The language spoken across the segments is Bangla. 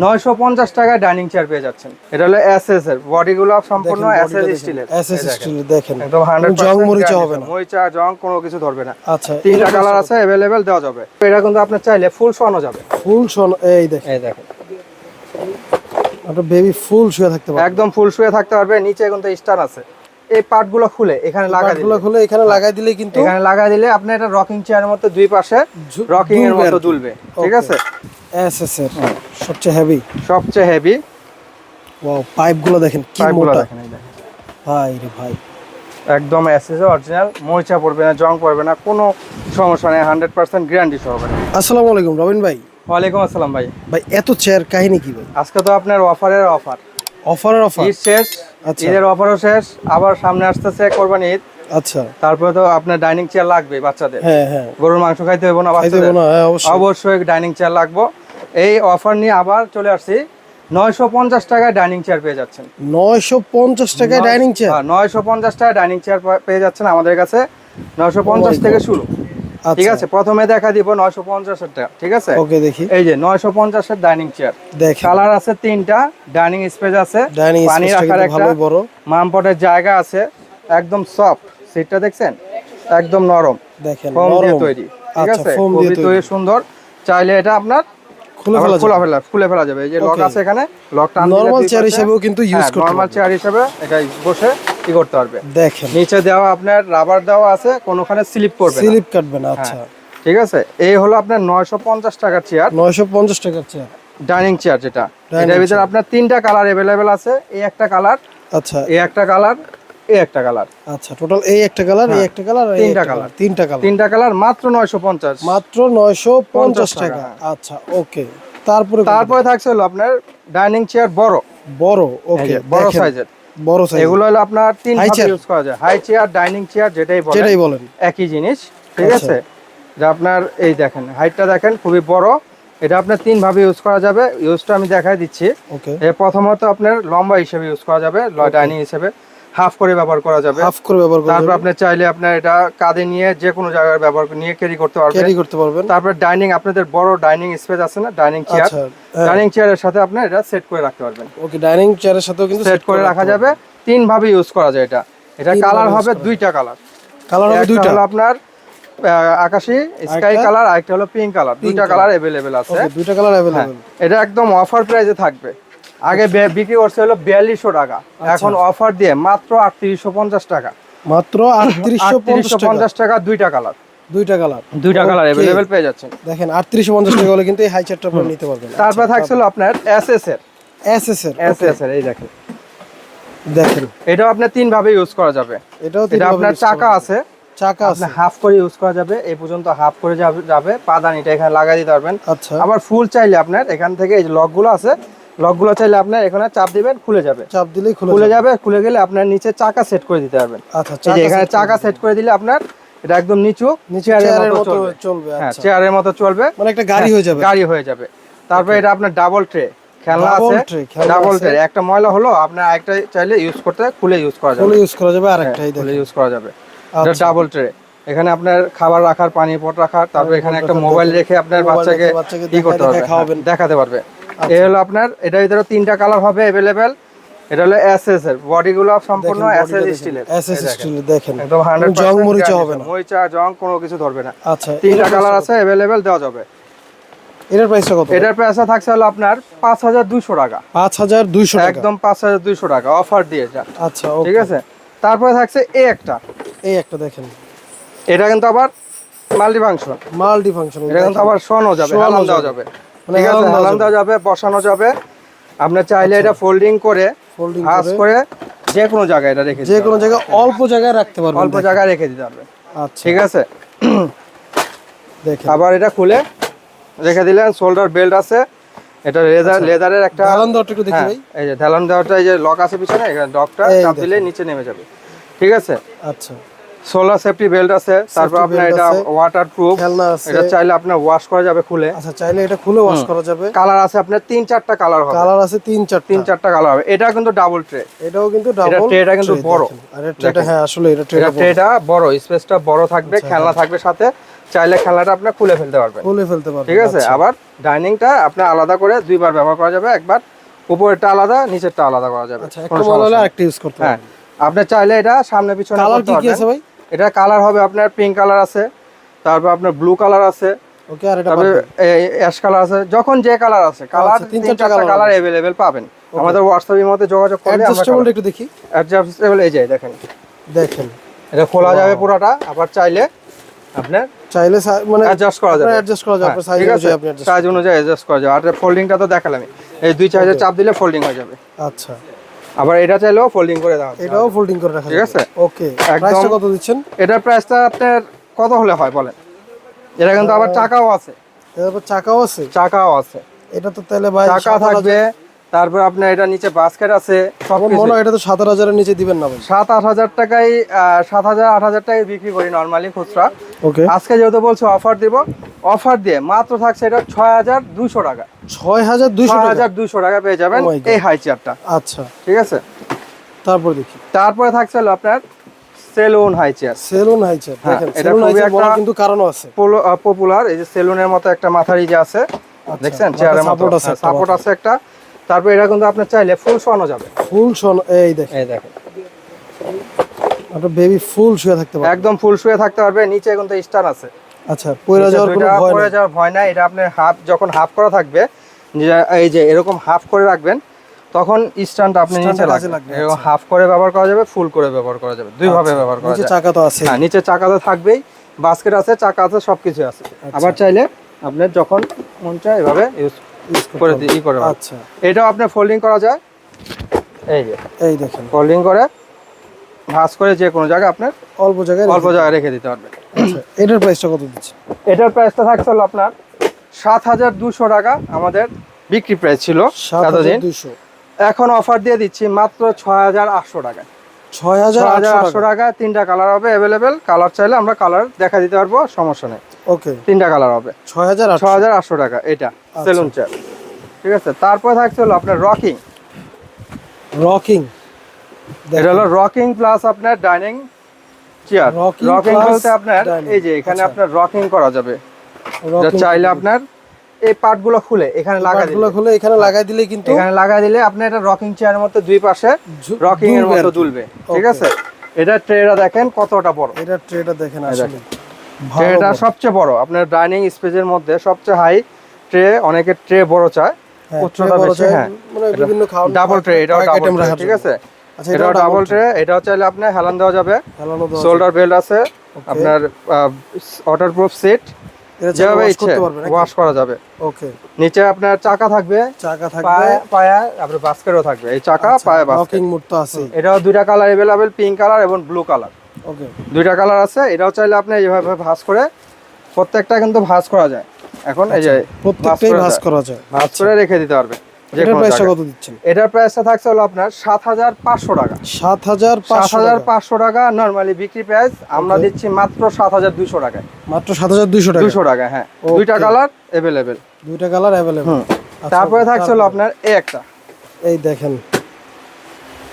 নয়শো পঞ্চাশ টাকায় ডাইনিং চেয়ার পেয়ে যাচ্ছেন। এটা হলো এস এস এর। বডি গুলো সম্পূর্ণ এস এস স্টিলের। এসএস স্টিল দেখেন। একদম হান্ড্রেড জং মরিচা হবে না। মরিচা জং কোনো কিছু ধরবে না। আচ্ছা তিনটা কালার আছে অ্যাভেলেবেল দেওয়া যাবে। এটা কিন্তু আপনি চাইলে ফুল শোয়ানো যাবে। ফুল সোন এই দেখেন। এই দেখেন। আপনার বেবি ফুল শুয়ে থাকতে পারে একদম ফুল শুয়ে থাকতে পারবে নিচে কিন্তু স্টার আছে। এই পার্টগুলো খুলে এখানে লাগা দিলে। খুলে এখানে লাগাই দিলে কিন্তু এখানে লাগা দিলে আপনি এটা রকিং চেয়ারের মতো দুই পাশে রকিং এর মতো দুলবে ঠিক. আছে? এসএস এর সবচেয়ে হেভি সবচেয়ে হেভি ওয়াও পাইপগুলো দেখেন কি মোটা। দেখেন। ভাই রে ভাই। একদম এসএস অরিজিনাল মরিচা পড়বে না জং পড়বে না কোনো সমস্যা নেই হান্ড্রেড পার্সেন্ট গ্যারান্টি সহকারে। আসসালামু আলাইকুম রবিন ভাই। ওয়ালাইকুম আসসালাম ভাই। ভাই এত চেয়ার কাহিনী কি ভাই? আজকে তো আপনার অফারের অফার অফারের অফার শেষ। ঈদের অফারও শেষ আবার সামনে আসতেছে কোরবানি ঈদ। আচ্ছা। তারপরে তো আপনার ডাইনিং চেয়ার লাগবে বাচ্চাদের। হ্যাঁ হ্যাঁ। গরুর মাংস খাইতে হবে না বাচ্চাদের। হ্যাঁ অবশ্যই। অবশ্যই ডাইনিং চেয়ার লাগবে। এই অফার নিয়ে আবার চলে আসছি। নয়শো পঞ্চাশ টাকায় ডাইনিং চেয়ার পেয়ে যাচ্ছেন। নয়শো পঞ্চাশ টাকায় ডাইনিং চেয়ার? নয়শো পঞ্চাশ টাকায় ডাইনিং চেয়ার পেয়ে যাচ্ছেন আমাদের কাছে। নয়শো পঞ্চাশ থেকে শুরু। ঠিক আছে? প্রথমে দেখা দিব নয়শো পঞ্চাশের টাকা ঠিক আছে? ওকে দেখি। এই যে নয়শো পঞ্চাশের ডাইনিং চেয়ার কালার আছে তিনটা ডাইনিং স্পেস আছে পানি রাখার একটা বড়। মামপটের জায়গা আছে একদম সফট সিটটা দেখছেন? একদম নরম। দেখেন ফোম দিয়ে তৈরি ঠিক আচ্ছা আছে? ফোম দিয়ে খুবই তৈরি সুন্দর। চাইলে এটা আপনার খুলে ফেলা খোলা ফেলা খুলে ফেলা যাবে। এই যে লক আছে এখানে লকটা নরমাল চেয়ার হিসেবেও কিন্তু ইউজ করতে নরমাল চেয়ার হিসেবে এটা বসে কি করতে পারবে। দেখেন। নিচে দেওয়া আপনার রাবার দেওয়া আছে কোনোখানে স্লিপ করবে স্লিপ কাটবে না আচ্ছা। হ্যাঁ। ঠিক আছে? এই হলো আপনার নয়শো পঞ্চাশ টাকার চেয়ার নয়শো পঞ্চাশ টাকার চেয়ার ডাইনিং চেয়ার যেটা। এটার ভিতরে আপনার তিনটা কালার অ্যাভেলেবেল আছে এই একটা কালার আচ্ছা। এই একটা কালার এই একটা কালার। আচ্ছা টোটাল এই একটা কালার এই একটা কালার হ্যাঁ। তিনটা colour। তিনটা কালার। তিনটা কালার মাত্র নয়শো পঞ্চাশ। মাত্র নয়শো পঞ্চাশ টাকা। টাকা। আচ্ছা ওকে তারপরে তারপরে থাকছে হলো আপনার ডাইনিং চেয়ার বড়। বড় ওকে বড় সাইজের বড় সাইজ এগুলো হলো আপনার তিন ভাবে ইউজ করা যায়। হাই চেয়ার ডাইনিং চেয়ার যেটাই বলে যেটাই বলেন। একই জিনিস ঠিক আচ্ছা। আছে? যে আপনার এই দেখেন হাইটটা দেখেন খুবই বড়। এটা আপনার তিন ভাবে ইউজ করা যাবে। ইউজটা আমি দেখাই দিচ্ছি। ওকে প্রথমত আপনার লম্বা হিসেবে ইউজ করা যাবে ডাইনিং হিসেবে। হাফ করে ব্যবহার করা যাবে হাফ করে ব্যবহার তারপর করে আপনি চাইলে আপনার এটা কাঁধে নিয়ে যে কোনো জায়গায় ব্যবহার করে- নিয়ে ক্যারি করতে পারবেন ক্যারি করতে পারবেন তারপর ডাইনিং আপনাদের বড় ডাইনিং স্পেস আছে না ডাইনিং চেয়ার আচ্ছা হ্যাঁ। ডাইনিং চেয়ারের সাথে আপনি এটা সেট করে রাখতে পারবেন ওকে ডাইনিং চেয়ারের সাথেও কিন্তু সেট করে রাখা যাবে তিন ভাবে ইউজ করা যায় এটা এটা তিন কালার ভাবে use হবে করা দুইটা কালার কালার হবে একটা দুইটা হলো আপনার আহ, আকাশি স্কাই আরেকটা? কালার আরেকটা হলো পিঙ্ক কালার দুইটা colour। কালার अवेलेबल আছে ওকে দুইটা কালার হ্যাঁ, अवेलेबल এটা একদম অফার প্রাইসে থাকবে আগে বিক্রি করছে হলো বিয়াল্লিশশো টাকা। আচ্ছা। এখন অফার দিয়ে মাত্র আটত্রিশশো পঞ্চাশ টাকা। মাত্র 3850 আটত্রিশশো পঞ্চাশ টাকা দুইটা কালার দুইটা কালার দুইটা কালার পেয়ে যাচ্ছেন। দেখেন 3850 টাকা হলে কিন্তু এই হাই আপনারা নিতে পারবেন। তারপর থাকছিল আপনার এর এসএস এর এর এই দেখেন। দেখেন। এটাও আপনার তিন ভাবে ইউজ করা যাবে। এটাও এটা আপনার চাকা আছে। চাকা আছে। হাফ করে ইউজ করা যাবে। এই পর্যন্ত হাফ করে যাবে যাবে। পাদানিটা এখানে লাগাই দিতে পারবেন। আচ্ছা। আবার ফুল চাইলে আপনার এখান থেকে এই যে লকগুলো আছে লকগুলো চাইলে আপনার এখানে চাপ দিবেন খুলে যাবে। চাপ দিলেই খুলে যাবে। খুলে গেলে আপনার নিচে চাকা সেট করে দিতে পারবেন। আচ্ছা এই এখানে চাকা সেট করে দিলে আপনার এটা একম নিচু নিচে চেয়ারের চেয়ারের মতো চলবে। চলবে হ্যাঁ আচ্ছা। চেয়ারের মতো চলবে। মানে একটা গাড়ি হয়ে যাবে। গাড়ি হয়ে যাবে। তারপরে এটা আপনার ডাবল ট্রে খেলনা আছে। ডাবল ট্রে একটা ময়লা হলো আপনার একটা চাইলে ইউজ করতে খুলে ইউজ করা যাবে। খুলে ইউজ করা যাবে আরেকটাই খুলে দেখেন। ইউজ করা যাবে। এটা আচ্ছা। ডাবল ট্রে এখানে আপনার খাবার রাখার পানি পট রাখার তারপর এখানে একটা মোবাইল রেখে আপনার বাচ্চাকে কি করতে পারবে। হ্যাঁ, দেখাতে পারবে। এই হলো আপনার এটার ভিতরে তিনটা কালার হবে अवेलेबल এটা হলো এসএস এর বডি গুলো সম্পূর্ণ এসএস স্টিলের এসএস স্টিল দেখেন একদম 100% জং মরিচা হবে না মরিচা জং কোনো কিছু ধরবে না আচ্ছা তিনটা কালার আছে अवेलेबल দেওয়া যাবে এটার প্রাইসটা কত এটার প্রাইস থাকছে হলো আপনার 5200 টাকা 5200 টাকা একদম 5200 টাকা অফার দিয়ে যা আচ্ছা ঠিক ওকে আছে তারপরে থাকছে এই একটা এই একটা দেখেন এটা কিন্তু আবার মাল্টি ফাংশন মাল্টি ফাংশন এটা কিন্তু আবার শোয়ানো যাবে শোয়ানো হেলান দেওয়া যাবে। মানে হেলান যাবে বসানো যাবে। আপনি চাইলে এটা ফোল্ডিং করে ফোল্ডিং করে। করে যে কোনো জায়গায় এটা রেখে যে কোনো জায়গায় অল্প জায়গায় রাখতে পারবেন। অল্প জায়গায় রেখে দিতে আচ্ছা। ঠিক আছে? আবার এটা খুলে রেখে দিলেন শোল্ডার বেল্ট আছে। এটা লেদার লেদারের একটা ঢালান দেওয়াটা একটু দেখি হ্যাঁ, ভাই। এই যে ঢালান দেওয়াটা এই যে লক আছে পিছনে লকটা চাপ দিলে নিচে নেমে যাবে। ঠিক আছে? আচ্ছা। সোলার সেফটি বেল্ট আছে তারপর আপনার এটা ওয়াটার প্রুফ এটা চাইলে আপনার ওয়াশ করা যাবে খুলে। আচ্ছা চাইলে এটা খুলে ওয়াশ করা যাবে। কালার আছে আপনার তিন চারটা কালার হবে। কালার আছে তিন চারটা। তিন চারটা কালার হবে। এটা কিন্তু ডাবল ট্রে এটাও কিন্তু ডাবল ট্রেটা কিন্তু বড়। আরে ট্রেটা হ্যাঁ আসলে এটা এটা ট্রেটা ট্রেটা বড়। স্পেসটা বড় থাকবে আচ্ছা, খেলনা থাকবে সাথে। চাইলে খেলনাটা আপনার খুলে ফেলতে পারবেন। খুলে ফেলতে পারবে ঠিক আছে? আবার ডাইনিংটা আপনার আলাদা করে দুইবার ব্যবহার করা যাবে। একবার উপরেরটা আলাদা নিচেরটা আলাদা করা যাবে। আচ্ছা একটা মল হলে আরেকটা ইউজ করতে হ্যাঁ। আপনি চাইলে এটা সামনে পিছনে কালার কি কি আছে ভাই? এটা কালার হবে আপনার পিঙ্ক কালার আছে তারপর আপনার ব্লু কালার আছে ওকে আর এটা তারপরে অ্যাশ কালার আছে যখন যে কালার আছে কালার আচ্ছা, তিন তিন চারটা চারটা colour কালার अवेलेबल পাবেন আমাদের হোয়াটসঅ্যাপের মধ্যে যোগাযোগ করলে আমরা অ্যাডজাস্টেবল একটু দেখি অ্যাডজাস্টেবল এই যে দেখেন দেখেন এটা খোলা যাবে পুরোটা আবার চাইলে আপনার চাইলে সা- মানে অ্যাডজাস্ট করা যাবে অ্যাডজাস্ট করা যাবে হ্যাঁ, সাইজ ঠিক আছে অনুযায়ী আপনি অ্যাডজাস্ট সাইজ অনুযায়ী অ্যাডজাস্ট করা যাবে আর ফোল্ডিংটা তো দেখালামই এই দুই চার্জে চাপ দিলে ফোল্ডিং হয়ে যাবে আচ্ছা আবার এটা চাইলেও ফোল্ডিং করে দাও এটাও ফোল্ডিং করে রাখা ঠিক আছে? ওকে একদম- কত দিচ্ছেন? এটার প্রাইসটা আপনার কত হলে হয় বলেন? এটা কিন্তু আবার চাকাও আছে। এরপর চাকাও আছে? চাকাও আছে। এটা তো তাহলে ভাই চাকা থাকবে তারপর আপনার এটা নিচে বাস্কেট আছে মনে এটা তো সাত হাজারের নিচে দিবেন না সাত আট হাজার টাকায় সাত হাজার আট হাজার টাকায় বিক্রি করি নর্মালি খুচরা। ওকে আজকে যেহেতু বলছো অফার দিব অফার দিয়ে মাত্র থাকছে এটা ছয় হাজার দুশো টাকা। ছয় হাজার টাকা? হাজার দুশো টাকা পেয়ে যাবেন Oh. এই হাই চেয়ারটা আচ্ছা। ঠিক আছে? তারপর দেখি। তারপরে থাকছে হলো আপনার সেলুন হাই চেয়ার সেলুন হ্যাঁ, দেখেন এটা খুবই একটা- কিন্তু কারণও আছে। পপুলার এই যে সেলুনের মতো একটা মাথার যে আছে। দেখছেন? মাথায় চেয়ারের support সাপোর্ট আছে সাপোর্ট আছে একটা। তারপর এটা কিন্তু আপনার চাইলে ফুল শোয়ানো যাবে। ফুল শোন এই দেখেন। এই দেখেন। বেবি ফুল শুয়ে থাকতে পারে একদম ফুল শুয়ে থাকতে পারবে নিচে কিন্তু স্টার আছে। আচ্ছা পয়রা যাওয়ার কোনো ভয় নেই? যাওয়ার ভয় নাই এটা আপনার হাফ যখন হাফ করা থাকবে এই যে এরকম হাফ করে রাখবেন তখন স্ট্যান্ড আপনি নিচে লাগবে। এরকম হাফ করে ব্যবহার করা যাবে ফুল করে ব্যবহার করা যাবে দুই ভাবে ব্যবহার করা নিচে চাকা তো আছে হ্যাঁ নিচে চাকা তো থাকবেই বাস্কেট আছে চাকা আছে সবকিছু আছে। আচ্ছা। আবার চাইলে আপনার যখন মন চায় এভাবে ইউজ করে। দিই করে আচ্ছা। এটাও আপনার ফোল্ডিং করা যায়? এই যে। এই দেখেন। ফোল্ডিং করে ভাঁজ করে যে কোনো জায়গায় আপনার অল্প জায়গায় অল্প জায়গায় রেখে দিতে পারবেন আচ্ছা এটার প্রাইসটা কত দিচ্ছে এটার প্রাইসটা থাকছে হলো আপনার সাত হাজার দুশো টাকা আমাদের বিক্রি প্রাইস ছিল এতদিন। দুইশো এখন অফার দিয়ে দিচ্ছি মাত্র ছয় হাজার আটশো টাকা ছয় হাজার আটশো টাকা। তিনটা কালার হবে অ্যাভেলেবেল কালার চাইলে আমরা কালার দেখা দিতে পারব সমস্যা নেই। ওকে। তিনটা কালার হবে। ছয় হাজার ছয় হাজার আটশো টাকা এটা আচ্ছা। Salon chair. ঠিক আছে তারপরে থাকছে হলো আপনার রকিং। রকিং। এটা হলো রকিং প্লাস আপনার ডাইনিং চেয়ার। রকিং বলতে আপনার এই যে এখানে আচ্ছা। আপনার রকিং করা যাবে। যা চাইলে আপনার এই পার্টগুলো খুলে এখানে লাগা দিলে। খুলে এখানে লাগাই দিলে কিন্তু এখানে লাগা দিলে আপনি এটা রকিং চেয়ারের মতো দুই পাশে রকিং এর মতো দুলবে। ঠিক আছে? এটা ট্রেটা দেখেন কতটা বড়। এটা ট্রেটা দেখেন। আসলে। ট্রেটা সবচেয়ে বড় আপনার ডাইনিং স্পেসের মধ্যে সবচেয়ে হাই ট্রে অনেকে ট্রে বড় চায় হ্যাঁ, উচ্চতা বেশি হ্যাঁ মানে বিভিন্ন খাওয়ার ডাবল ট্রে এটাও ডাবল ট্রে ঠিক আছে আচ্ছা এটাও ডাবল ট্রে এটাও চাইলে আপনি হেলান দেওয়া যাবে হেলানো দাও শোল্ডার বেল্ট আছে আপনার ওয়াটারপ্রুফ সিট এটা যেভাবে ওয়াশ ইচ্ছে করতে পারবে নাকি ওয়াশ করা যাবে ওকে নিচে আপনার চাকা থাকবে চাকা থাকবে পায়ে পায়া আপনার বাস্কেটও থাকবে এই চাকা আচ্ছা, পায়ে বাস্কেট রকিং মুড তো আছে এটাও দুইটা কালার अवेलेबल পিঙ্ক কালার এবং ব্লু কালার ওকে দুইটা কালার আছে এটাও চাইলে আপনি এইভাবে ভাঁজ করে প্রত্যেকটা কিন্তু ভাঁজ করা যায়। এখন এই যে আচ্ছা, প্রত্যেকটাই ভাঁজ করা যায়। ভাঁজ করে রেখে দিতে পারবে এটার প্রাইসটা কত দিচ্ছেন? এটার প্রাইসটা থাকছে হলো আপনার সাত হাজার পাঁচশো টাকা। সাত হাজার সাত হাজার টাকা। পাঁচশো টাকা নর্মালি বিক্রি প্রাইস আমরা দিচ্ছি মাত্র সাত হাজার দুশো টাকায়। মাত্র সাত হাজার দুইশো টাকা। দুশো টাকা হ্যাঁ। দুইটা কালার অ্যাভেলেবেল দুইটা কালার অ্যাভেলেবল তারপরে থাকছে হলো আপনার এই একটা। এই দেখেন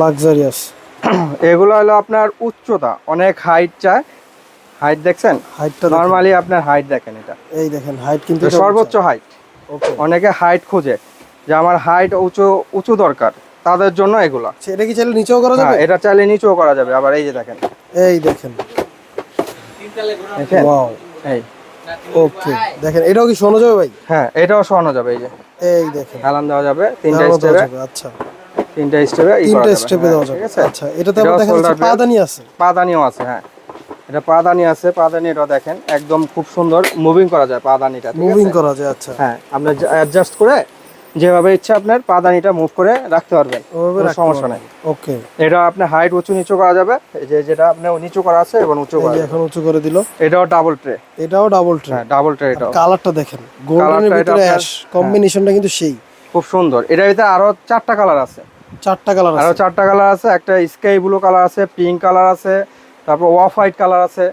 লাক্সারিয়াস এগুলো হলো আপনার উচ্চতা অনেক হাইট চায় হাইট দেখছেন? হাইটটা নর্মালি আপনার হাইট দেখেন এটা। এই দেখেন হাইট কিন্তু সর্বোচ্চ হাইট ওকে অনেকে হাইট খোঁজে যে আমার হাইট উঁচু উঁচু দরকার তাদের জন্য এগুলা। এটা কি চাইলে নিচেও করা যাবে? হ্যাঁ, এটা চাইলে নিচেও করা যাবে আবার এই যে দেখেন। এই দেখেন। ওয়াও এই। ওকে দেখেন এটাও কি শোনা যাবে ভাই? হ্যাঁ এটাও সরানো যাবে এই যে। এই দেখেন। হেলান দেওয়া যাবে তিনটা স্টেপে আচ্ছা। তিনটা স্টেপে তিনটা স্টেপে দেওয়া যাবে। ঠিক আছে? আচ্ছা এটাতে আবার দেখা যাচ্ছে পাদানি আছে। পাদানিও আছে হ্যাঁ। এটা পাদানি আছে পাদানি এটা দেখেন একদম খুব সুন্দর মুভিং করা যায় পাদানিটা মুভিং করা যায় আচ্ছা। হ্যাঁ আপনি অ্যাডজাস্ট করে যেভাবে ইচ্ছা আপনার পাদানিটা মুভ করে রাখতে পারবেন সমস্যা পারবেন। ওকে এটা আপনার হাইট উঁচু নিচু করা যাবে এই যে যেটা আপনার নিচু করা আছে এবং উঁচু করা এখন উঁচু করে দিল। এটাও ডাবল ট্রে এটাও ডাবল ট্রে হ্যাঁ ডাবল ট্রে এটাও। কালারটা দেখেন। গোল্ডেনের ভিতরে অ্যাশ কম্বিনেশনটা কিন্তু সেই। খুব সুন্দর। এটার ভিতরে আরও চারটা কালার আছে। চারটা কালার আরও চারটা কালার আছে একটা স্কাই ব্লু কালার আছে পিঙ্ক কালার আছে তারপর অফ হোয়াইট কালার আছে।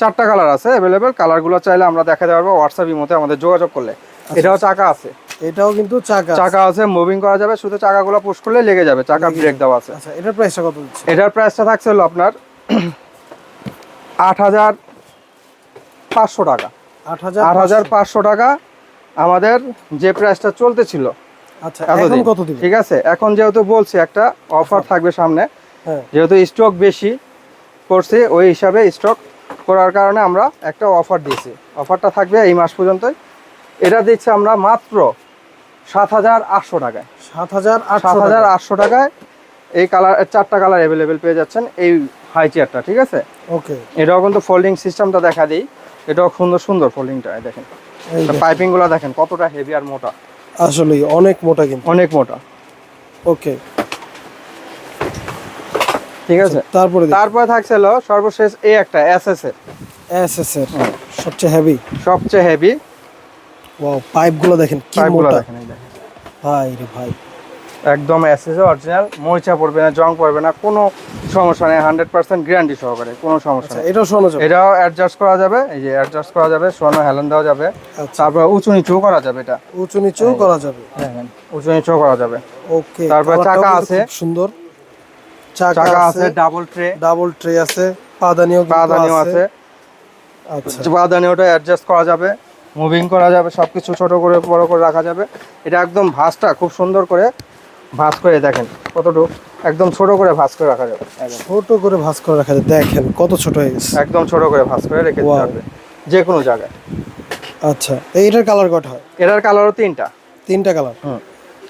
চারটা কালার আছে অ্যাভেলেবেল কালারগুলো চাইলে আমরা দেখাতে পারব হোয়াটসঅ্যাপ ইমোতে আমাদের যোগাযোগ করলে। এটাও চাকা আছে। এটাও কিন্তু চাকা চাকা আছে মুভিং করা যাবে শুধু চাকাগুলো পুশ করলে লেগে যাবে চাকা ব্রেক দেওয়া আছে। আচ্ছা এটার প্রাইসটা কত দিচ্ছে? এটার প্রাইসটা থাকছে হলো আপনার আট হাজার পাঁচশো টাকা। আট হাজার আট হাজার পাঁচশো। টাকা আমাদের যে প্রাইসটা চলতেছিল আচ্ছা। এখন কত ঠিক আছে এখন যেহেতু বলছি একটা অফার থাকবে সামনে। হ্যাঁ। যেহেতু স্টক বেশি করছি ওই হিসাবে স্টক করার কারণে আমরা একটা অফার দিয়েছি। অফারটা থাকবে এই মাস পর্যন্তই। এটা দিচ্ছি আমরা মাত্র সাত হাজার আটশো টাকায়। সাত হাজার সাত হাজার আটশো টাকায়। এই কালার চারটা কালার অ্যাভেলেবেল পেয়ে যাচ্ছেন এই হাই চেয়ারটা ঠিক আছে? ওকে এটাও কিন্তু ফোল্ডিং সিস্টেমটা দেখা দিই। এটাও সুন্দর সুন্দর ফোল্ডিংটা দেখেন। এই যে, পাইপিংগুলো দেখেন কতটা হেভি আর মোটা। আসলেই অনেক মোটা কিন্তু। অনেক মোটা। ওকে। ঠিক আছে। তারপরে তারপরে থাকছিল হলো সর্বশেষ এই একটা এস এস এর। এস এস এর সবচেয়ে হেভি সবচেয়ে হেভি ওয়াও পাইপগুলো দেখেন কি মোটা। দেখেন। ভাই রে ভাই। একদম এস অরিজিনাল মরিচা পড়বে না জং পড়বে না কোনো সমস্যা নেই হান্ড্রেড পার্সেন্ট গ্যারান্টি সহকারে কোনো সমস্যা আচ্ছা নেই। এটাও শোনা এটাও অ্যাডজাস্ট করা যাবে এই যে অ্যাডজাস্ট করা যাবে সোনো হেলেন দেওয়া যাবে আচ্ছা। তারপর উঁচু নিচু করা যাবে এটা। উঁচু নিচেও করা যাবে। উঁচু নিচু করা যাবে। ওকে তারপর চাকা আছে। সুন্দর। চাকা আছে ডাবল ট্রে ডাবল ট্রে আছে পাদানিও পাদানিও আছে। আচ্ছা। পাদানি ওটা অ্যাডজাস্ট করা যাবে মুভিং করা যাবে সবকিছু ছোট করে বড় করে রাখা যাবে। এটা একদম ভাঁজটা খুব সুন্দর করে ভাঁজ করে দেখেন কতটুকু? একদম ছোট করে ভাঁজ করে রাখা যাবে। ছোট করে ভাঁজ করে রাখা যাবে। দেখেন কত ছোট হয়ে গেছে। একদম ছোট করে ভাঁজ করে রেখে দিতে. হবে। যে কোনো জায়গায়। আচ্ছা তো এটার কালার কটা হয়? এটার কালারও তিনটা। তিনটা কালার? হুম।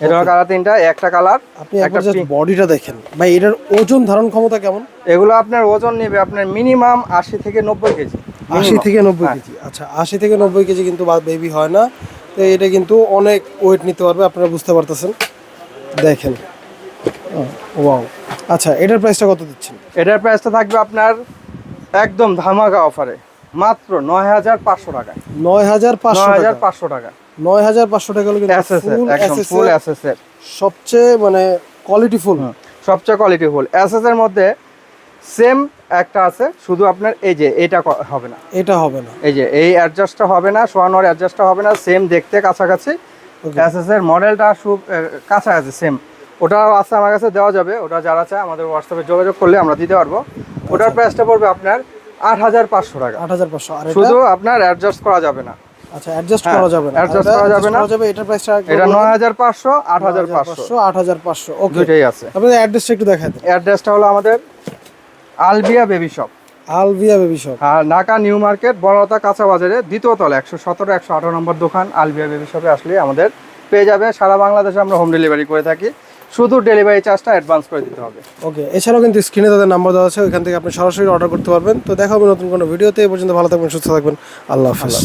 এটার কালার তিনটা একটা কালার আপনি একটা। বডিটা দেখেন। ভাই এটার ওজন ধারণ ক্ষমতা কেমন? এগুলো আপনার ওজন নেবে আপনার মিনিমাম আশি থেকে নব্বই কেজি। আশি। থেকে নব্বই হ্যাঁ। কেজি। আচ্ছা আশি থেকে নব্বই কেজি কিন্তু বেবি হয় না। তো এটা কিন্তু অনেক ওয়েট নিতে পারবে আপনারা বুঝতে পারতেছেন। দেখেন। ওয়াও। আচ্ছা এটার প্রাইসটা কত দিচ্ছেন? এটার প্রাইসটা থাকবে আপনার একদম ধামাকা অফারে মাত্র নয় হাজার পাঁচশো টাকায় নয় হাজার পাঁচশো হাজার টাকা পাঁচশো টাকা। নয় হাজার পাঁচশো টাকা হলো কিন্তু ফুল একদম এসএস ফুল এসএস সবচেয়ে মানে কোয়ালিটি ফুল সবচেয়ে কোয়ালিটি ফুল এসএস এর মধ্যে সেম একটা আছে শুধু আপনার এই যে এটা হবে না। এটা হবে না। এই যে এই অ্যাডজাস্টটা হবে না সোয়ানোর অ্যাডজাস্টটা হবে না সেম দেখতে কাছাকাছি। এর মডেলটা খুব কাছাকাছি সেম ওটাও আছে আমার কাছে দেওয়া যাবে। ওটা যারা চায় আমাদের হোয়াটসঅ্যাপে যোগাযোগ করলে আমরা দিতে পারব। ওটার প্রাইসটা পড়বে আপনার আট হাজার পাঁচশো টাকা। আট হাজার পাঁচশো। শুধু আপনার অ্যাডজাস্ট করা যাবে না। আচ্ছা অ্যাডজাস্ট করা যাবে না। adjust করা যাবে না। যাবে এটার প্রাইসটা এটা নয় হাজার পাঁচশো আট হাজার পাঁচশো। আট হাজার পাঁচশো। ওকে দুইটাই আছে। আপনাদের অ্যাড্রেসটা একটু অ্যাড্রেসটা হলো আমাদের Albia baby shop Alvia baby shop. Dhaka new market বড়তা কাঁচা বাজারে দ্বিতীয় তলা একশো সতেরো একশো আঠারো নম্বর দোকান আলবিয়া বেবি শপে আসলে আমাদের পেয়ে যাবে সারা বাংলাদেশে আমরা হোম ডেলিভারি করে থাকি। শুধু ডেলিভারি চার্জটা অ্যাডভান্স করে দিতে হবে। ওকে এছাড়াও কিন্তু স্ক্রিনে তাদের নাম্বার দেওয়া আছে ওইখান থেকে আপনি সরাসরি অর্ডার করতে পারবেন। তো দেখা হবে নতুন কোনো ভিডিওতে এই পর্যন্ত ভালো থাকবেন সুস্থ থাকবেন। আল্লাহ হাফিজ।